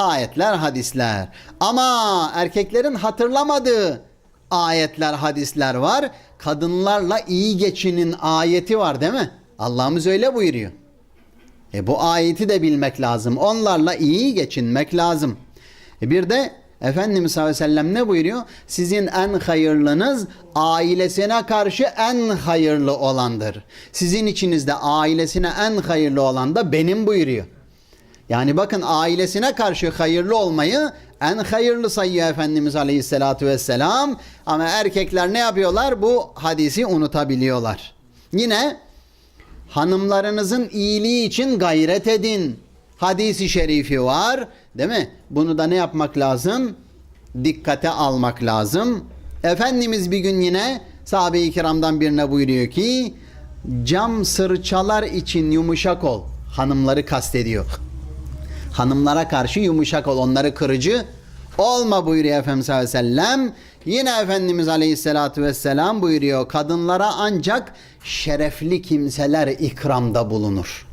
ayetler, hadisler. Ama erkeklerin hatırlamadığı ayetler, hadisler var. Kadınlarla iyi geçinin ayeti var değil mi? Allah'ımız öyle buyuruyor. E bu ayeti de bilmek lazım. Onlarla iyi geçinmek lazım. E bir de Efendimiz sallallahu aleyhi ve sellem ne buyuruyor? Sizin en hayırlınız ailesine karşı en hayırlı olandır. Sizin içinizde ailesine en hayırlı olan da benim buyuruyor. Yani bakın ailesine karşı hayırlı olmayı en hayırlı sayıyor Efendimiz Aleyhisselatü Vesselam. Ama erkekler ne yapıyorlar? Bu hadisi unutabiliyorlar. Yine hanımlarınızın iyiliği için gayret edin. Hadisi şerifi var. Değil mi? Bunu da ne yapmak lazım? Dikkate almak lazım. Efendimiz bir gün yine sahabe-i kiramdan birine buyuruyor ki cam sırçalar için yumuşak ol. Hanımları kastediyor. Hanımlara karşı yumuşak ol. Onları kırıcı olma buyuruyor Efendimiz sallallahu aleyhi ve sellem. Yine Efendimiz aleyhissalatu vesselam buyuruyor. Kadınlara ancak şerefli kimseler ikramda bulunur.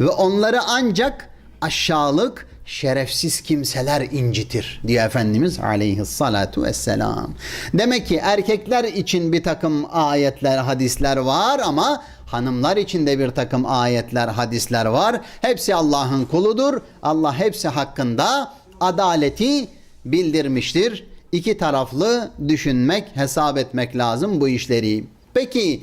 Ve onları ancak aşağılık, şerefsiz kimseler incitir diyor Efendimiz aleyhissalatu vesselam. Demek ki erkekler için bir takım ayetler, hadisler var ama hanımlar için de bir takım ayetler, hadisler var. Hepsi Allah'ın kuludur. Allah hepsi hakkında adaleti bildirmiştir. İki taraflı düşünmek, hesap etmek lazım bu işleri. Peki